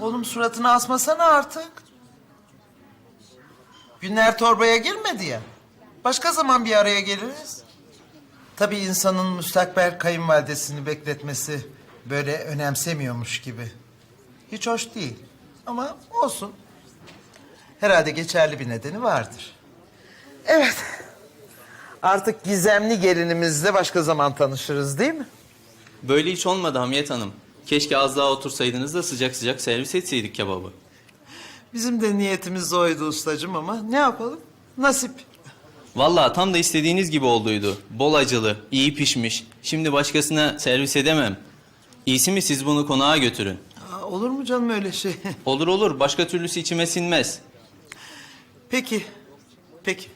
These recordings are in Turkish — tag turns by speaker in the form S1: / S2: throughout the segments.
S1: Oğlum suratını asmasana artık. Günler torbaya girmedi ya. Başka zaman bir araya geliriz. Tabii insanın müstakbel kayınvalidesini bekletmesi böyle önemsemiyormuş gibi. Hiç hoş değil. Ama olsun. Herhalde geçerli bir nedeni vardır. Evet. Artık gizemli gelinimizle başka zaman tanışırız değil mi?
S2: Böyle hiç olmadı Hamiyet Hanım. Keşke az daha otursaydınız da sıcak sıcak servis etseydik kebabı.
S1: Bizim de niyetimiz oydu ustacığım ama ne yapalım? Nasip.
S2: Vallahi tam da istediğiniz gibi olduydu. Bol acılı, iyi pişmiş. Şimdi başkasına servis edemem. İyisi mi siz bunu konağa götürün.
S1: Aa, olur mu canım öyle şey?
S2: Olur olur, başka türlüsü içime sinmez.
S1: peki. Peki.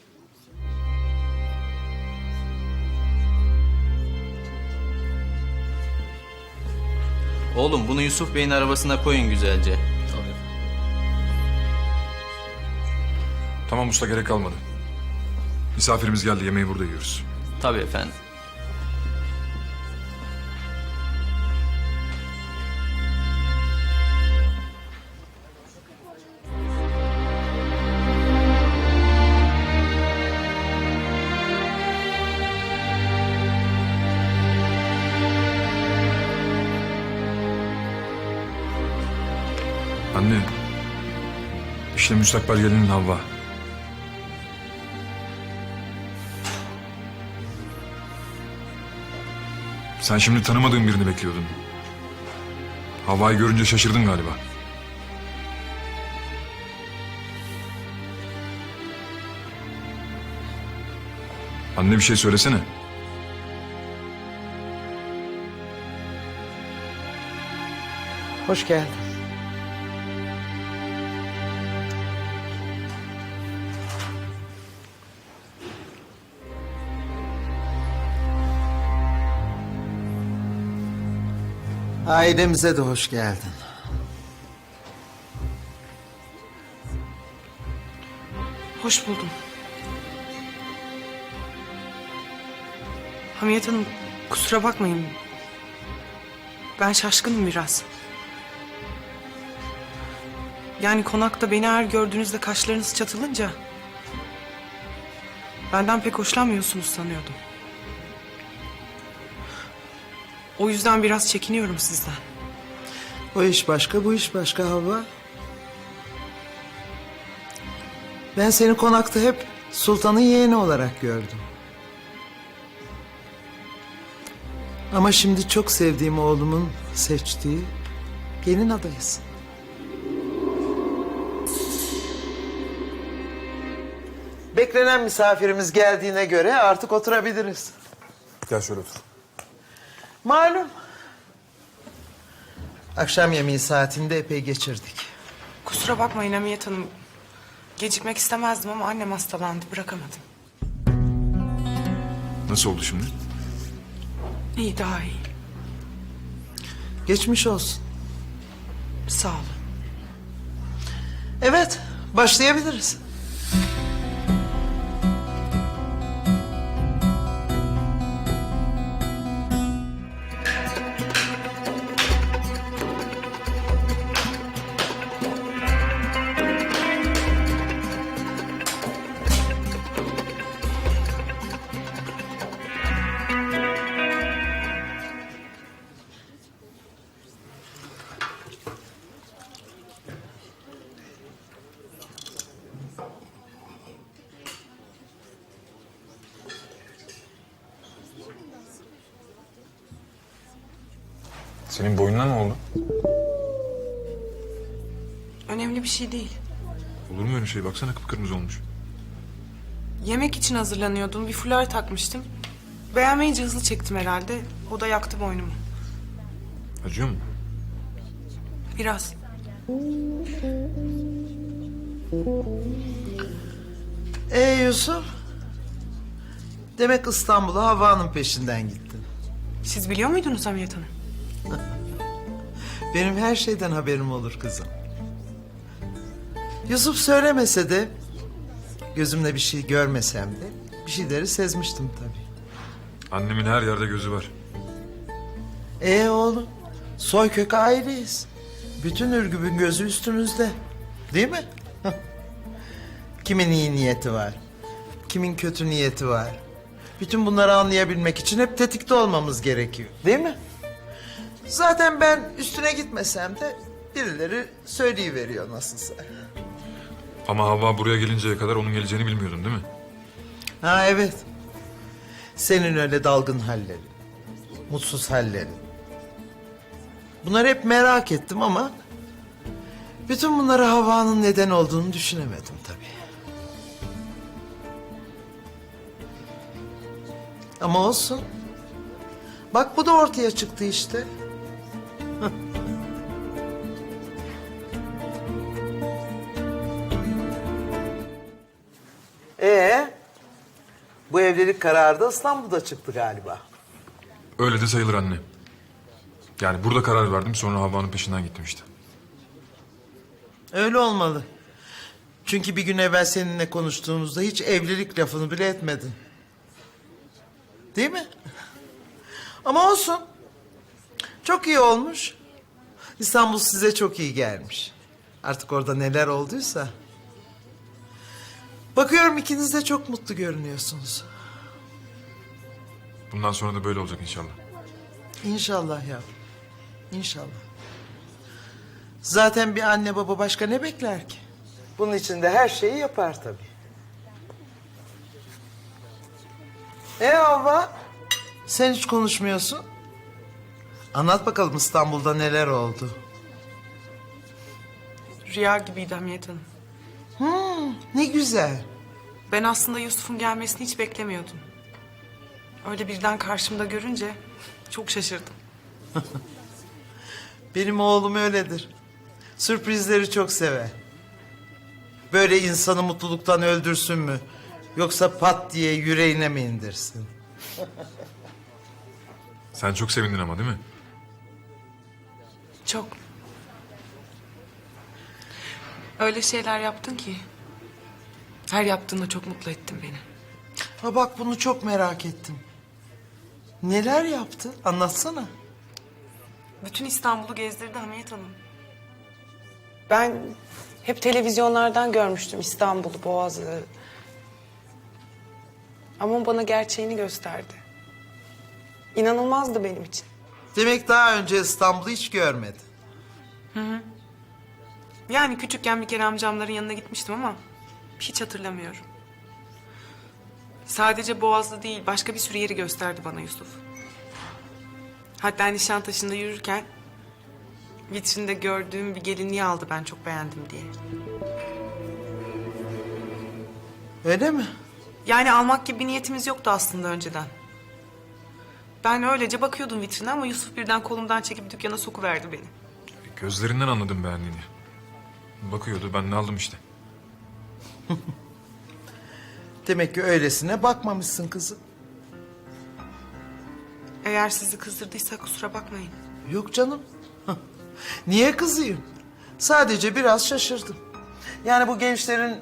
S2: Oğlum bunu Yusuf Bey'in arabasına koyun güzelce.
S3: Tamam usta gerek kalmadı. Misafirimiz geldi yemeği burada yiyoruz.
S2: Tabii efendim.
S3: Anne. İşte müstakbel gelinin Havva. Sen şimdi tanımadığın birini bekliyordun. Havva'yı görünce şaşırdın galiba. Anne bir şey söylesene.
S1: Hoş geldin. Ailemize de hoş geldin.
S4: Hoş buldum. Hamiyet Hanım kusura bakmayın. Ben şaşkınım biraz. Yani konakta beni her gördüğünüzde kaşlarınız çatılınca... ...benden pek hoşlanmıyorsunuz sanıyordum. O yüzden biraz çekiniyorum sizden.
S1: O iş başka, bu iş başka Havva. Ben seni konakta hep sultanın yeğeni olarak gördüm. Ama şimdi çok sevdiğim oğlumun seçtiği gelin adayısın. Beklenen misafirimiz geldiğine göre artık oturabiliriz.
S3: Gel şöyle otur.
S1: Malum. Akşam yemeği saatinde epey geçirdik.
S4: Kusura bakmayın Hamiyet Hanım. Gecikmek istemezdim ama annem hastalandı bırakamadım.
S3: Nasıl oldu şimdi?
S4: İyi daha iyi.
S1: Geçmiş olsun.
S4: Sağ olun.
S1: Evet, başlayabiliriz.
S3: Senin boynuna ne oldu?
S4: Önemli bir şey değil.
S3: Olur mu öyle şey? Baksana kıpkırmızı olmuş.
S4: Yemek için hazırlanıyordum. Bir fular takmıştım. Beğenmeyince hızlı çektim herhalde. O da yaktı boynumu.
S3: Acıyor mu?
S4: Biraz.
S1: Ee Yusuf? Demek İstanbul'a Havva'nın peşinden gittin.
S4: Siz biliyor muydunuz Hamiyet Hanım?
S1: Benim her şeyden haberim olur kızım. Yusuf söylemese de gözümle bir şey görmesem de bir şeyleri sezmiştim tabii.
S3: Annemin her yerde gözü var.
S1: Ee oğlum, soy kök aileyiz. Bütün Ürgüp'ün gözü üstümüzde. Değil mi? kimin iyi niyeti var? Kimin kötü niyeti var? Bütün bunları anlayabilmek için hep tetikte olmamız gerekiyor. Değil mi? Zaten ben üstüne gitmesem de birileri söyleyiveriyor nasılsa.
S3: Ama Havva buraya gelinceye kadar onun geleceğini bilmiyordun değil mi?
S1: Ha evet. Senin öyle dalgın hallerin. Mutsuz hallerin. Bunları hep merak ettim ama... ...bütün bunları havanın neden olduğunu düşünemedim tabii. Ama olsun. Bak bu da ortaya çıktı işte. Evlilik kararı da İstanbul'da çıktı galiba.
S3: Öyle de sayılır anne. Yani burada karar verdim sonra Havva'nın peşinden gittim işte.
S1: Öyle olmalı. Çünkü bir gün evvel seninle konuştuğumuzda hiç evlilik lafını bile etmedin. Değil mi? Ama olsun. Çok iyi olmuş. İstanbul size çok iyi gelmiş. Artık orada neler olduysa. Bakıyorum ikiniz de çok mutlu görünüyorsunuz.
S3: Bundan sonra da böyle olacak inşallah.
S1: İnşallah ya. İnşallah. Zaten bir anne baba başka ne bekler ki? Bunun için de her şeyi yapar tabii. E Havva, sen hiç konuşmuyorsun. Anlat bakalım İstanbul'da neler oldu.
S4: Rüya gibiydi Hamiyet Hanım.
S1: Ne güzel.
S4: Ben aslında Yusuf'un gelmesini hiç beklemiyordum. Öyle birden karşımda görünce çok şaşırdım.
S1: Benim oğlum öyledir. Sürprizleri çok sever. Böyle insanı mutluluktan öldürsün mü? Yoksa pat diye yüreğine mi indirsin?
S3: Sen çok sevindin ama değil mi?
S4: Çok. Öyle şeyler yaptın ki. Her yaptığında çok mutlu ettin beni.
S1: Ha bak bunu çok merak ettim. Neler yaptı? Anlatsana.
S4: Bütün İstanbul'u gezdirdi Hamiyet Hanım. Ben hep televizyonlardan görmüştüm İstanbul'u, Boğaz'ı. Ama o bana gerçeğini gösterdi. İnanılmazdı benim için.
S1: Demek daha önce İstanbul'u hiç görmedi.
S4: Yani küçükken bir kere amcamların yanına gitmiştim ama hiç hatırlamıyorum. Sadece Boğaz'da değil, başka bir sürü yeri gösterdi bana Yusuf. Hatta Nişantaşı'nda yürürken vitrinde gördüğüm bir gelinliği aldı ben çok beğendim diye.
S1: Öyle mi?
S4: Yani almak gibi bir niyetimiz yoktu aslında önceden. Ben öylece bakıyordum vitrine ama Yusuf birden kolumdan çekip dükkana sokuverdi beni.
S3: Gözlerinden anladım beğendiğini. Bakıyordu ben de aldım işte.
S1: Demek ki öylesine bakmamışsın kızım.
S4: Eğer sizi kızdırdıysa kusura bakmayın.
S1: Yok canım. Niye kızayım? Sadece biraz şaşırdım. Yani bu gençlerin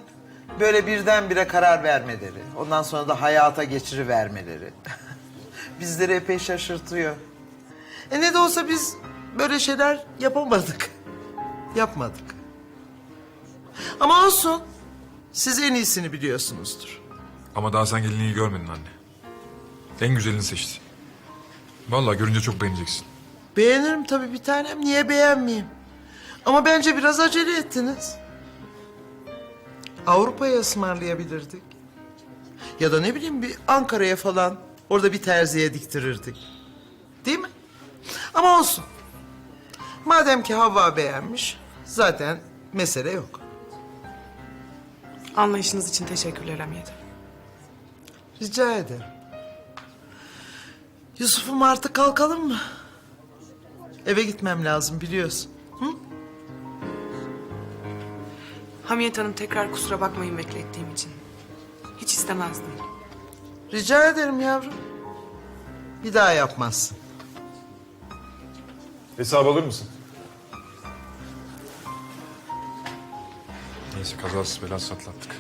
S1: böyle birdenbire karar vermeleri, ondan sonra da hayata geçirivermeleri bizleri epey şaşırtıyor. E ne de olsa biz böyle şeyler yapamadık. Yapmadık. Ama olsun. Siz en iyisini biliyorsunuzdur.
S3: Ama daha sen gelinliği görmedin anne. En güzelini seçti. Vallahi görünce çok beğeneceksin.
S1: Beğenirim tabii bir tanem. Niye beğenmeyeyim? Ama bence biraz acele ettiniz. Avrupa'ya ısmarlayabilirdik. Ya da ne bileyim bir Ankara'ya falan. Orada bir terziye diktirirdik. Değil mi? Ama olsun. Madem ki Havva beğenmiş, zaten mesele yok.
S4: Anlayışınız için teşekkürler Hamiyet.
S1: Rica ederim. Yusuf'um artık kalkalım mı? Eve gitmem lazım biliyorsun.
S4: Hamiyet Hanım tekrar kusura bakmayın beklettiğim için. Hiç istemezdim.
S1: Rica ederim yavrum. Bir daha yapmazsın.
S3: Hesap alır mısın? Neyse kazasız belasız atlattık.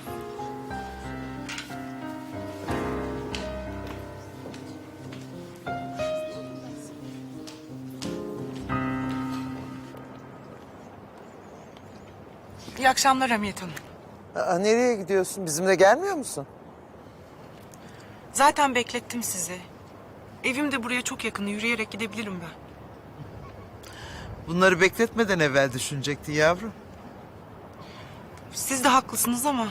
S4: İyi akşamlar Hamiyet Hanım.
S1: Aa, nereye gidiyorsun? Bizimle gelmiyor musun?
S4: Zaten beklettim sizi. Evim de buraya çok yakın. Yürüyerek gidebilirim ben.
S1: Bunları bekletmeden evvel düşünecekti yavrum.
S4: Siz de haklısınız ama...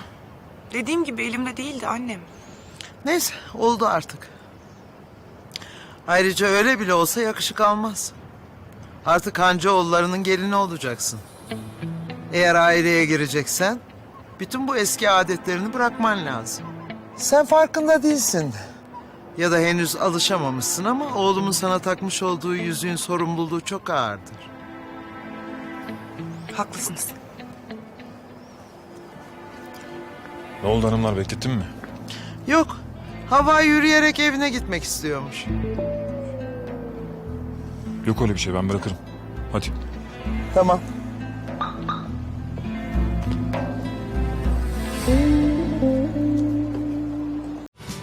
S4: Dediğim gibi elimde değildi annem.
S1: Neyse oldu artık. Ayrıca öyle bile olsa yakışık almaz. Artık Hancıoğullarının gelini olacaksın. Eğer aileye gireceksen bütün bu eski adetlerini bırakman lazım. Sen farkında değilsin. Ya da henüz alışamamışsın ama oğlumun sana takmış olduğu yüzüğün sorumluluğu çok ağırdır.
S4: Haklısınız.
S3: Ne oldu hanımlar beklettin mi?
S1: Yok, hava yürüyerek evine gitmek istiyormuş.
S3: Yok öyle bir şey ben bırakırım. Hadi.
S1: Tamam.